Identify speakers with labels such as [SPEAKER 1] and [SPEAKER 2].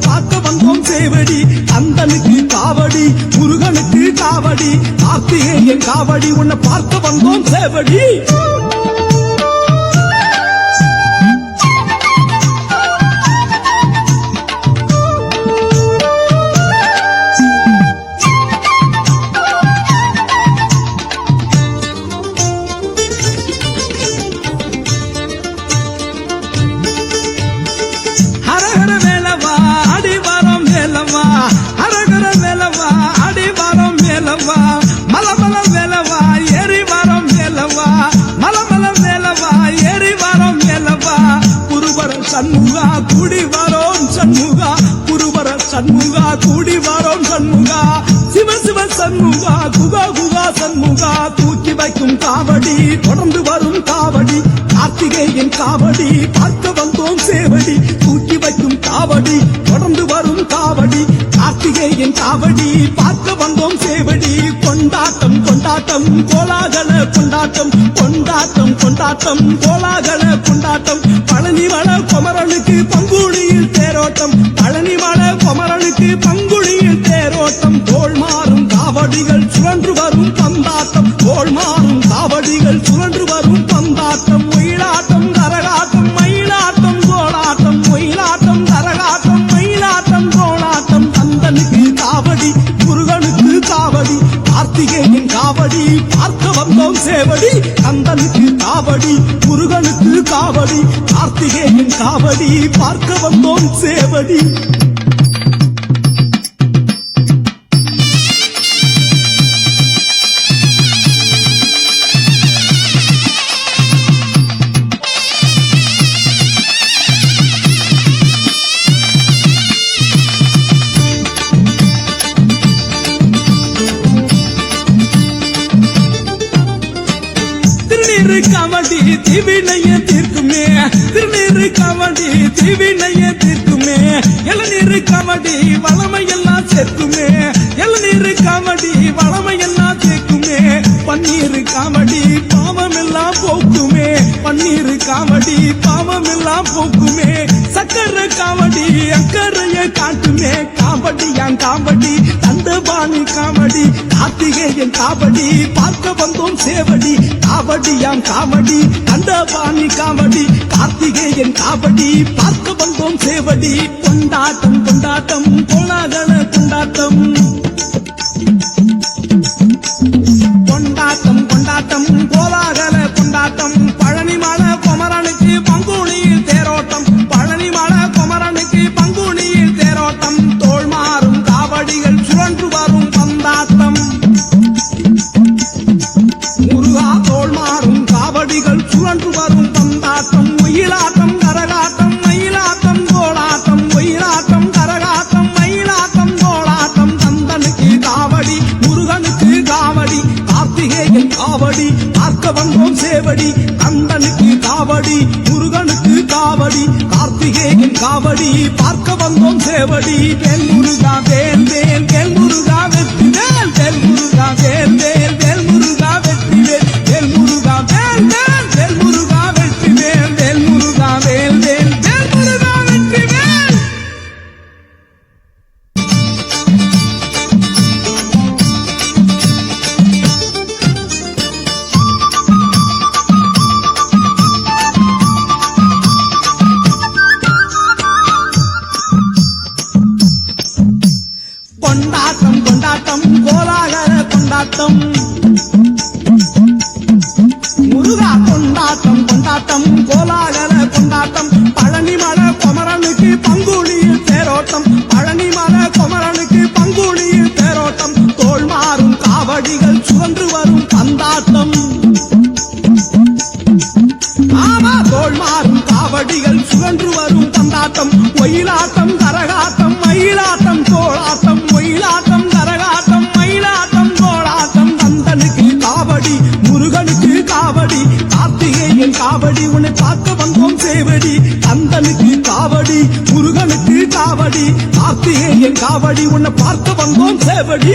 [SPEAKER 1] பார்க்க வந்தோம் சேவடி. கந்தனுக்கு காவடி முருகனுக்கு காவடி. கார்த்திகேயன் காவடி உன்னை பார்க்க வந்தோம் சேவடி. வேலவா மலமல வேலவா எரிவாரம் வேலவா மலமல வேலவா எரிவாரம் வேலவா குருவர சண்முகா குடி வரோம் சண்முகா. குருவர சண்முகா குடி வரோம் சண்முகா. சிவ சிவ சண்முகா குகா குகா சண்முகா. தூக்கி வைக்கும் காவடி தொடர்ந்து வரும் காவடி. கார்த்திகேயன் காவடி பார்க்க வந்தோம் சேவடி. தூக்கி வைக்கும் காவடி கொண்டாட்டம் காவடி கார்த்திகேயன் காவடி பார்க்க வந்தோம் சேவடி. கொண்டாட்டம் கொண்டாட்டம் கோலாகல கொண்டாட்டம் கொண்டாட்டம் கொண்டாட்டம் கோலாகல கொண்டாட்டம். பழனி மல குமரனுக்கு பங்குழியில் தேரோட்டம். பழனி மல குமரனுக்கு பங்குழியில் காவடி முருகனுக்கு காவடி கார்த்திகேயன் காவடி பார்க்க வந்தோம் சேவடி. திவினைய தீர்க்குமே திருநீர் காவடி திவினைய தீர்க்குமே இளநீர் காவடி வளமையெல்லாம் சேர்க்குமே. இளநீர் காவடி வளமையெல்லாம் சேர்க்குமே. பன்னீரு காவடி பாவமெல்லாம் போக்குமே. பன்னீரு காவடி பாவமெல்லாம் போக்குமே. சக்கரை காவடி அக்கறைய காட்டுமே. காவடியான் காவடி தண்டபாணி காவடி கார்த்திகேயன் காவடி. பார்க்க வந்தோம் சேவடி. காவடியாம் காவடி. கண்டபாணி காவடி. கார்த்திகேயன் காவடி. பார்க்க வந்தோம் சேவடி. கொண்டாட்டம் கொண்டாட்டம். கோலாகல கொண்டாட்டம். கொண்டாட்டம் கொண்டாட்டம். கோலாகல கொண்டாட்டம். காவடி பார்க்க வந்தோம் சேவடி. வேல் முருகா வேல் வேல் வேல் முருகா கொண்டாட்டம் கொண்டாட்டம் கோலாகர கொண்டாட்டம். முருகா கொண்டாட்டம் கொண்டாட்டம் கோலாகர கொண்டாட்டம். பழனி மலை குமரனுக்கு பங்குனியில் தேரோட்டம். பழனி மலை குமரனுக்கு பங்குனியில் தேரோட்டம். தோல் மாறும் காவடிகள் சுழன்று வரும் பந்தாட்டம். ஆமா தோல் மாறும் காவடிகள் சுழன்று வரும் பந்தாட்டம். ஒயிலாட்டம் காவடி கார்த்திகேயன் காவடி உன்னை பார்க்க வந்தோம் சேவடி.